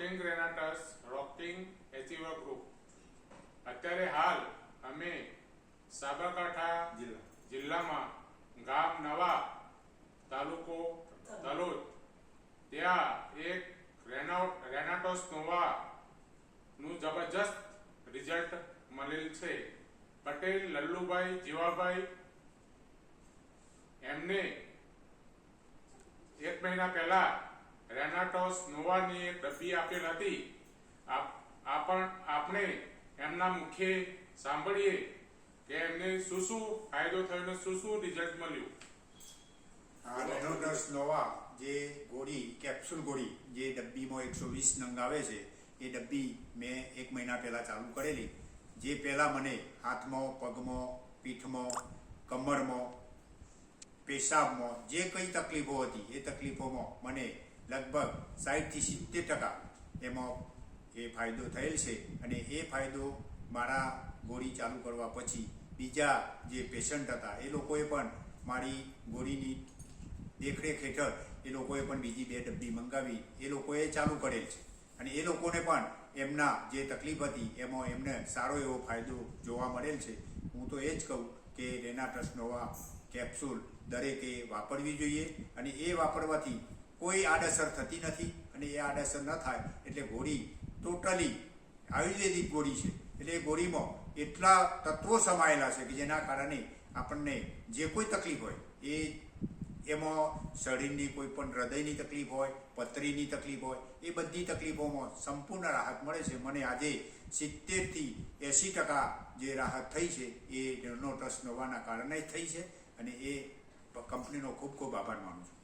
Rocking Renatus rocking achiever group અત્યારે હાલ અમે સાબરકાંઠા જિલ્લામાં ગામ નવા તાલુકો તલોદ. ત્યાં એક રેનો રેનાટોસ નોવા નું જબરજસ્ત રિઝલ્ટ મળેલ છે. પટેલ લલ્લુભાઈ જીવાભાઈ એમને એક મહિના પહેલા રેનાટોસ નોવાની એક ડબ્બી આપેલ હતી. આપ- આપણ એમના મુખ્ય સાંભળીએ કે એમને શું શું ફાયદો થયો ને શું શું રિઝલ્ટ મળ્યું. રેનોડસ નોવા જે ગોળી, કેપ્સ્યુલ ગોળી, જે ડબ્બીમાં એકસો વીસ નંગ આવે છે, એ ડબ્બી મેં એક મહિના પહેલાં ચાલુ કરેલી. જે પહેલાં મને હાથમાં, પગમાં, પીઠમાં, કમરમાં, પેશાબમાં જે કઈ તકલીફો હતી, એ તકલીફોમાં મને લગભગ સાહીઠથી સિત્તેર ટકા એમાં એ ફાયદો થયેલ છે અને એ ફાયદો મારા ગોળી ચાલુ કરવા પછી બીજા જે પેશન્ટ હતા, એ લોકોએ પણ મારી ગોળીની દેખરેખ હેઠળ એ લોકોએ પણ બીજી બે ડબ્બી મંગાવી, એ લોકોએ ચાલુ કરેલ છે. અને એ લોકોને પણ એમના જે તકલીફ હતી, એમાં એમને સારો એવો ફાયદો જોવા મળેલ છે. હું તો એ જ કહું કે રેનાટસ ટ્રસ્ટનોવા કેપ્સ્યુલ દરેકે વાપરવી જોઈએ અને એ વાપરવાથી કોઈ આડઅસર થતી નથી અને એ આડઅસર ન થાય એટલે ગોળી ટોટલી આયુર્વેદિક ગોળી છે. એટલે એ ગોળીમાં એટલા તત્વો સમાયેલા છે કે જેના કારણે આપણને જે કોઈ તકલીફ હોય, એ એમાં શરીરની કોઈ પણ હૃદયની તકલીફ હોય, પથરીની તકલીફ હોય, એ બધી તકલીફોમાં સંપૂર્ણ રાહત મળે છે. મને આજે સિત્તેરથી એંસી ટકા જે રાહત થઈ છે, એ રેનોટસ નોવાના કારણે થઈ છે અને એ કંપનીનો ખૂબ ખૂબ આભાર માનું છું.